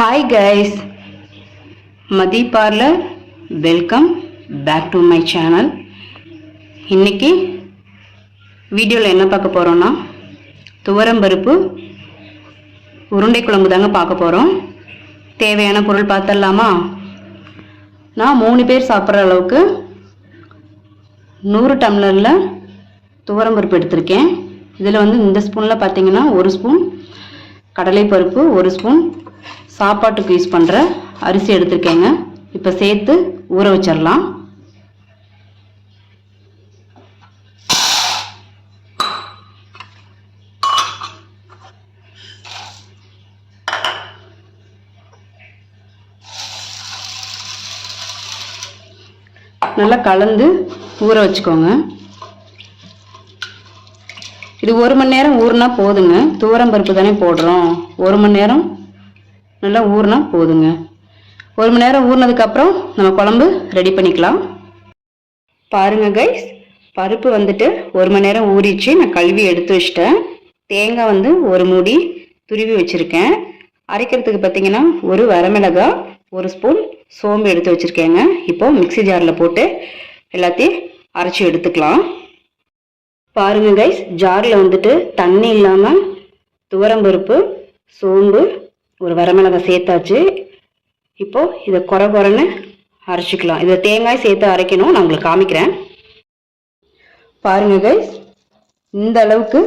Hi guys Mathi parlour welcome back to my channel இன்னைக்கு வீடியோவில் என்ன பார்க்க போகிறோன்னா துவரம்பருப்பு உருண்டை குழம்பு தாங்க பார்க்க போகிறோம் தேவையான பொருள் பார்த்துடலாமா? நான் மூணு பேர் சாப்பிட்ற அளவுக்கு நூறு டம்ளரில் துவரம்பருப்பு எடுத்திருக்கேன். இதில் வந்து இந்த ஸ்பூனில் பார்த்தீங்கன்னா ஒரு ஸ்பூன் கடலைப்பருப்பு ஒரு ஸ்பூன் சாப்பாட்டுக்கு யூஸ் பண்ணுற அரிசி எடுத்திருக்கேங்க. இப்போ சேர்த்து ஊற வச்சிடலாம். நல்லா கலந்து ஊற வச்சுக்கோங்க. இது ஒரு மணி நேரம் ஊறுனா போதுங்க. துவரம் பருப்பு தானே போடுறோம். ஒரு மணி நேரம் நல்லா ஊறினா போதுங்க. ஒரு மணி நேரம் ஊறினதுக்கப்புறம் நம்ம குழம்பு ரெடி பண்ணிக்கலாம். பாருங்க கைஸ் பருப்பு வந்துட்டு ஒரு மணி நேரம் ஊறிச்சு நான் கழுவி எடுத்து வச்சிட்டேன். தேங்காய் வந்து ஒரு மூடி துருவி வச்சுருக்கேன். அரைக்கிறதுக்கு பார்த்தீங்கன்னா ஒரு வரமிளகாய் ஒரு ஸ்பூன் சோம்பு எடுத்து வச்சுருக்கேங்க. இப்போ மிக்ஸி ஜாரில் போட்டு எல்லாத்தையும் அரைச்சி எடுத்துக்கலாம். பாருங்கள் கைஸ் ஜாரில் வந்துட்டு தண்ணி இல்லாமல் துவரம்பருப்பு சோம்பு ஒரு வரமிளகாய் சேர்த்தாச்சு. இப்போ இதை குறை குறைன்னு அரைச்சிக்கலாம். இதை தேங்காய் சேர்த்து அரைக்கணும். நான் உங்களுக்கு காமிக்கிறேன். பாருங்க கைஸ் இந்த அளவுக்கு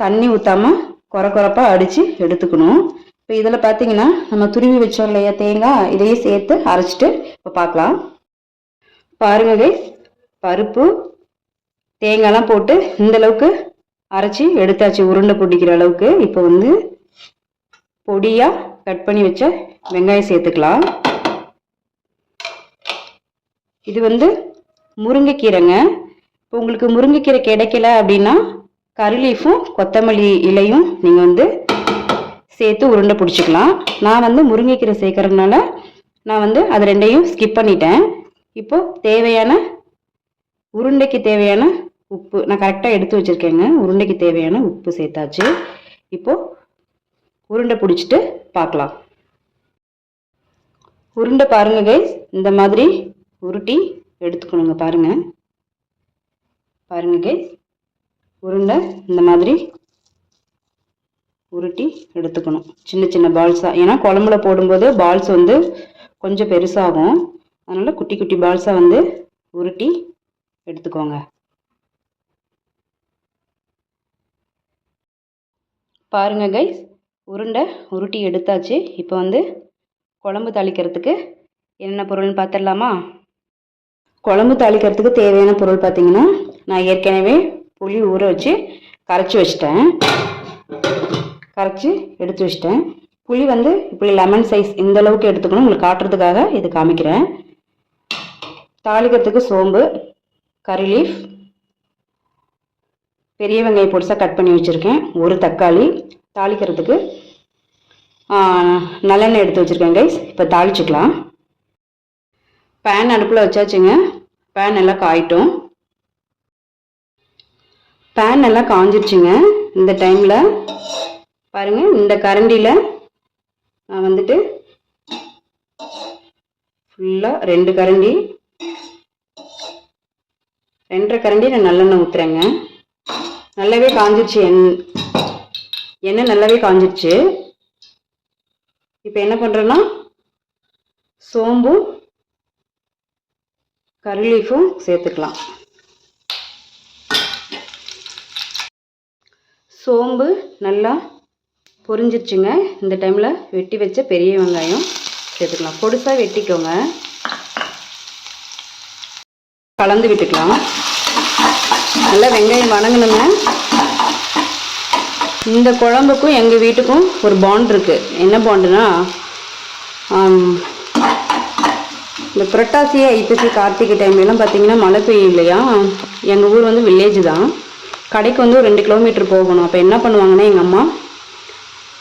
தண்ணி ஊற்றாம குறை குறைப்பாக அடித்து எடுத்துக்கணும். இப்போ இதில் பார்த்தீங்கன்னா நம்ம துருவி வச்சோம் இல்லையா தேங்காய்? இதையும் சேர்த்து அரைச்சிட்டு இப்போ பார்க்கலாம். பாருங்க கைஸ் பருப்பு தேங்காய்லாம் போட்டு இந்த அளவுக்கு அரைச்சி எடுத்தாச்சு. உருண்டை பிடிக்கிற அளவுக்கு. இப்போ வந்து பொடியாக கட் பண்ணி வச்ச வெங்காயம் சேர்த்துக்கலாம். இது வந்து முருங்கைக்கீரைங்க. இப்போ உங்களுக்கு முருங்கைக்கீரை கிடைக்கல அப்படின்னா கருலீஃபும் கொத்தமல்லி இலையும் நீங்கள் வந்து சேர்த்து உருண்டை பிடிச்சிக்கலாம். நான் வந்து முருங்கைக்கீரை சேர்க்கறதுனால நான் வந்து அது ரெண்டையும் ஸ்கிப் பண்ணிட்டேன். இப்போது தேவையான உருண்டைக்கு தேவையான உப்பு நான் கரெக்டாக எடுத்து வச்சுருக்கேங்க. உருண்டைக்கு தேவையான உப்பு சேர்த்தாச்சு. இப்போது உருண்டை பிடிச்சிட்டு பார்க்கலாம் உருண்டை பாருங்க கைஸ் இந்த மாதிரி உருட்டி எடுத்துக்கணுங்க பாருங்க. பாருங்க கைஸ் உருண்டை இந்த மாதிரி உருட்டி எடுத்துக்கணும். சின்ன சின்ன பால்ஸாக ஏன்னா குழம்புல போடும்போது பால்ஸ் வந்து கொஞ்சம் பெருசாகும். அதனால் குட்டி குட்டி பால்ஸாக வந்து உருட்டி எடுத்துக்கோங்க. பாருங்க கைஸ் உருண்டை உருட்டி எடுத்தாச்சு. இப்போ வந்து குழம்பு தாளிக்கிறதுக்கு என்னென்ன பொருள்னு பார்த்துடலாமா? குழம்பு தாளிக்கிறதுக்கு தேவையான பொருள் பார்த்தீங்கன்னா நான் ஏற்கனவே புளி ஊற வச்சு கரைச்சி வச்சிட்டேன். கரைச்சி எடுத்து வச்சிட்டேன். புளி வந்து இப்படி லெமன் சைஸ் இந்த அளவுக்கு எடுத்துக்கணும். உங்களுக்கு காட்டுறதுக்காக இது காமிக்கிறேன். தாளிக்கிறதுக்கு சோம்பு கறி லீஃப் பெரிய வெங்காயம் பொடிசாக கட் பண்ணி வச்சுருக்கேன். ஒரு தக்காளி தாளிக்கிறதுக்கு நல்லெண்ணெய் எடுத்து வச்சுருக்கேன் கைஸ் இப்போ தாளிச்சுக்கலாம். பேன் அடுப்பில் வச்சாச்சுங்க. பேன் எல்லாம் காயிட்டும். பேன் எல்லாம் காஞ்சிருச்சுங்க. இந்த டைமில் பாருங்கள் இந்த கரண்டியில் நான் வந்துட்டு ஃபுல்லாக ரெண்டு கரண்டி ரெண்டரை கரண்டி நான் நல்லெண்ணெய் ஊற்றுறேங்க நல்லாவே காஞ்சிருச்சு எண் எண்ணெய் நல்லாவே காஞ்சிருச்சு. இப்போ என்ன பண்ணுறோன்னா சோம்பும் கருளீஃபும் சேர்த்துக்கலாம். சோம்பு நல்லா பொரிஞ்சிருச்சுங்க. இந்த டைமில் வெட்டி வச்ச பெரிய வெங்காயம் சேர்த்துக்கலாம். பொடுசாக வெட்டிக்கோங்க. கலந்து விட்டுக்கலாம். நல்லா வெங்காயம் வணங்கணுங்க. இந்த குழம்புக்கும் எங்கள் வீட்டுக்கும் ஒரு பாண்ட் இருக்குது என்ன பாண்டுனா இந்த புரட்டாசி ஐப்பசி கார்த்திகை டைம்லலாம் பார்த்தீங்கன்னா மழை பெய்யும் இல்லையா எங்கள் ஊர் வந்து வில்லேஜ் தான். கடைக்கு வந்து ஒரு ரெண்டு கிலோமீட்டர் போகணும். அப்போ என்ன பண்ணுவாங்கன்னா எங்கள் அம்மா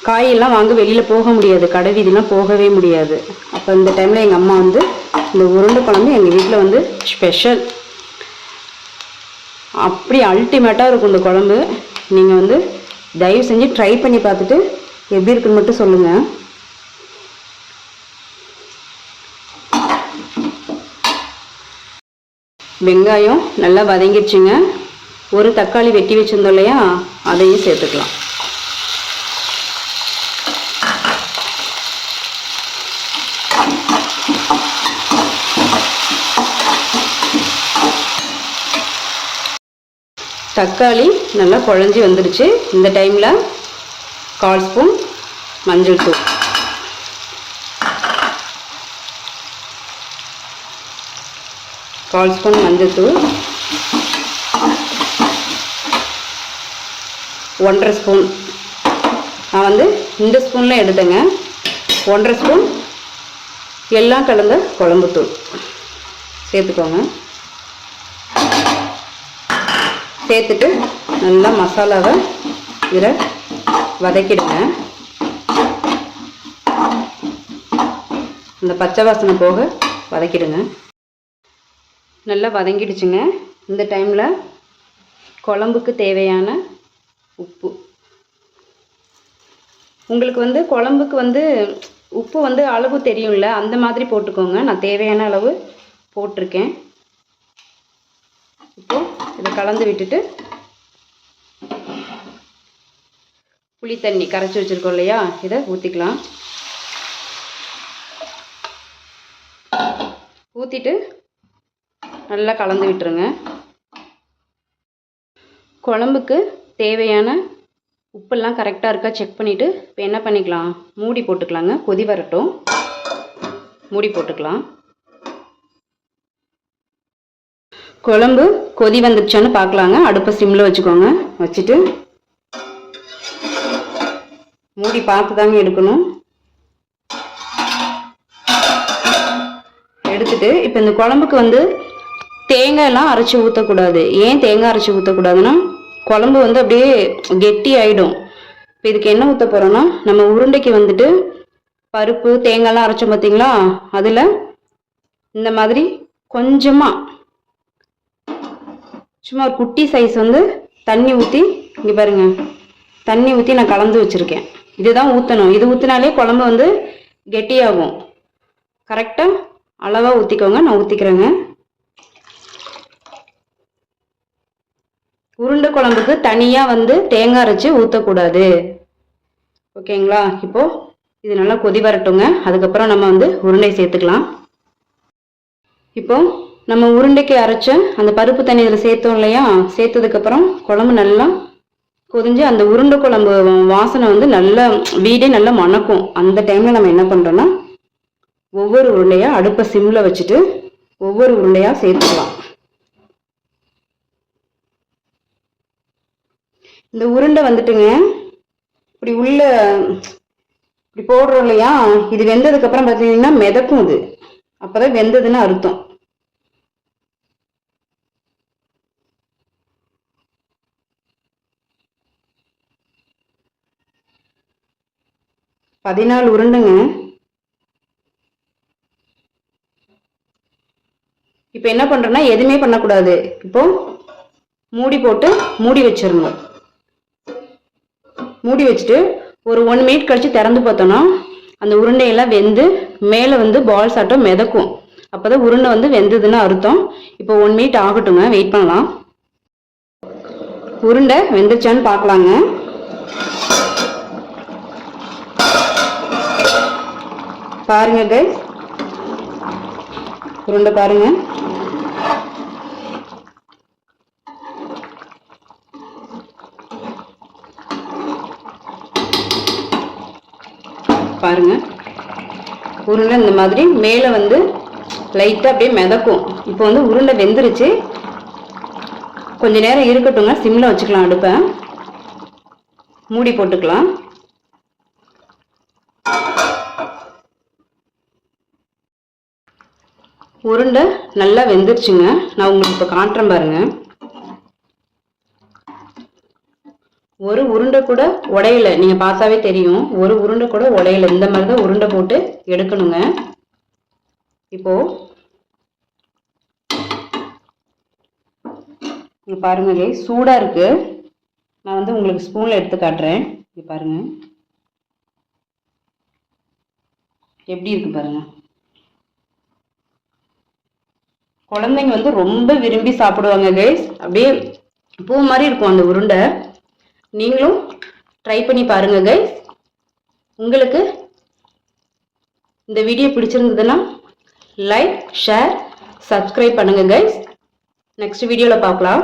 காயெல்லாம் வாங்க வெளியில் போக முடியாது. கடை வீதிலாம் போகவே முடியாது. அப்போ இந்த டைமில் எங்கள் அம்மா வந்து இந்த உருண்டை குழம்பு எங்கள் வீட்டில் வந்து ஸ்பெஷல் அப்படி அல்டிமேட்டாக இருக்கும் இந்த குழம்பு. நீங்கள் வந்து தயவு செஞ்சு ட்ரை பண்ணி பார்த்துட்டு எப்படி இருக்குன்னு மட்டும் சொல்லுங்கள் வெங்காயம் நல்லா வதங்கிடுச்சுங்க. ஒரு தக்காளி வெட்டி வச்சுருந்தோம் இல்லையா? அதையும் சேர்த்துக்கலாம். தக்காளி நல்லா குழஞ்சி வந்துடுச்சு. இந்த டைமில் கால் ஸ்பூன் மஞ்சள் தூள். கால் ஸ்பூன் மஞ்சள் தூள். ஒன்றரை ஸ்பூன் நான் வந்து இந்த ஸ்பூனில் எடுத்தேங்க. ஒன்றரை ஸ்பூன் எல்லாம் கலந்த குழம்புத்தூள் சேர்த்துக்கோங்க. சேர்த்துட்டு நல்லா மசாலாவை இதில் வதக்கிடுங்க. இந்த பச்சை வாசனை போக வதக்கிடுங்க. நல்லா வதங்கிடுச்சுங்க. இந்த டைமில் குழம்புக்கு தேவையான உப்பு. உங்களுக்கு வந்து குழம்புக்கு வந்து உப்பு வந்து அளவு தெரியும்ல அந்த மாதிரி போட்டுக்கோங்க. நான் தேவையான அளவு போட்டிருக்கேன். இப்போது இதை கலந்து விட்டுட்டு புளி தண்ணி கரைச்சி வச்சுருக்கோம் இல்லையா? இதை ஊற்றிக்கலாம் ஊற்றிட்டு நல்லா கலந்து விட்டுருங்க. குழம்புக்கு தேவையான உப்பெல்லாம் கரெக்டாக இருக்கா செக் பண்ணிவிட்டு இப்போ என்ன பண்ணிக்கலாம்? மூடி போட்டுக்கலாங்க. கொதி வரட்டும். மூடி போட்டுக்கலாம். குழம்பு கொதி வந்துடுச்சான்னு பார்க்கலாங்க. அடுப்பை சிம்மில் வச்சுக்கோங்க. வச்சுட்டு மூடி பார்த்து தாங்க எடுக்கணும். எடுத்துட்டு இப்போ இந்த குழம்புக்கு வந்து தேங்காயெல்லாம் அரைச்சி ஊற்றக்கூடாது ஏன் தேங்காய் அரைச்சி ஊற்றக்கூடாதுன்னா குழம்பு வந்து அப்படியே கெட்டி ஆகிடும் இப்போ இதுக்கு என்ன ஊற்ற போகிறோன்னா நம்ம உருண்டைக்கு வந்துட்டு பருப்பு தேங்காயெல்லாம் அரைச்சோம் பார்த்தீங்களா அதில் இந்த மாதிரி கொஞ்சமாக சும்மா ஒரு குட்டி சைஸ் வந்து தண்ணி ஊற்றி இங்கே பாருங்க. தண்ணி ஊற்றி நான் கலந்து வச்சுருக்கேன். இதுதான் ஊற்றணும் இது ஊற்றினாலே குழம்பு வந்து கெட்டியாகும். கரெக்டாக அளவாக ஊற்றிக்கோங்க நான் ஊற்றிக்கிறேங்க உருண்டை குழம்புக்கு தனியாக வந்து தேங்காய் அரைச்சி ஊற்றக்கூடாது ஓகேங்களா? இப்போது இது நல்லா கொதி வரட்டுங்க. அதுக்கப்புறம் நம்ம வந்து உருண்டை சேர்த்துக்கலாம். இப்போ நம்ம உருண்டைக்கு அரைச்ச அந்த பருப்பு தண்ணி இதில் சேர்த்தோம் இல்லையா? சேர்த்ததுக்கப்புறம் குழம்பு நல்லா கொதிஞ்சு அந்த உருண்டை குழம்பு வாசனை வந்து நல்லா வீடே நல்லா மணக்கும். அந்த டைமில் நம்ம என்ன பண்ணுறோன்னா ஒவ்வொரு உருண்டையாக அடுப்பை சிம்மில் வச்சுட்டு ஒவ்வொரு உருண்டையாக சேர்த்துக்கலாம். இந்த உருண்டை வந்துட்டுங்க இப்படி உள்ள இப்படி போடுறோம் இல்லையா? இது வெந்ததுக்கப்புறம் பார்த்தீங்கன்னா மிதக்கும் இது. அப்போதான் வெந்ததுன்னு அர்த்தம். பதினாலு உருண்டுங்க. இப்போ என்ன பண்ணுறோன்னா எதுவுமே பண்ணக்கூடாது. இப்போ மூடி போட்டு மூடி வச்சிருங்க. மூடி வச்சுட்டு ஒரு ஒன் மினிட் கழித்து திறந்து பார்த்தோன்னா அந்த உருண்டையெல்லாம் வெந்து மேலே வந்து பால்ஸ் ஆட்டம் மிதக்கும். அப்போ தான் உருண்டை வந்து வெந்ததுன்னு அர்த்தம். இப்போ ஒன் மினிட் ஆகட்டுங்க வெயிட் பண்ணலாம். உருண்டை வெந்துச்சான்னு பார்க்கலாங்க. பாருங்க கைஸ் உருண்டை பாருங்க. பாருங்க. உருண்டை இந்த மாதிரி மேலே வந்து லைட்டாக அப்படியே மிதக்கும். இப்போ வந்து உருண்டை வெந்துருச்சு. கொஞ்ச நேரம் இருக்கட்டுங்க சிம்மில் வச்சுக்கலாம் அடுப்பை. மூடி போட்டுக்கலாம். உருண்டை நல்லா வெந்துருச்சுங்க. நான் உங்களுக்கு இப்போ காட்டுறேன் பாருங்க. ஒரு உருண்டை கூட உடையல. நீங்க பார்த்தாவே தெரியும். ஒரு உருண்டை கூட உடையல. இந்த மாதிரி தான் உருண்டை போட்டு எடுக்கணுங்க. இப்போ இங்க பாருங்க guys, சூடா இருக்கு. நான் வந்து உங்களுக்கு ஸ்பூன்ல எடுத்து காட்டுறேன். இங்க பாருங்க. எப்படி இருக்கு பாருங்க. குழந்தைங்க வந்து ரொம்ப விரும்பி சாப்பிடுவாங்க கைஸ் அப்படியே பூ மாதிரி இருக்கும் அந்த உருண்டை. நீங்களும் ட்ரை பண்ணி பாருங்க கைஸ் உங்களுக்கு இந்த வீடியோ பிடிச்சிருந்ததுன்னா லைக் ஷேர் சப்ஸ்கிரைப் பண்ணுங்க கைஸ் நெக்ஸ்ட் வீடியோவில் பார்க்கலாம்.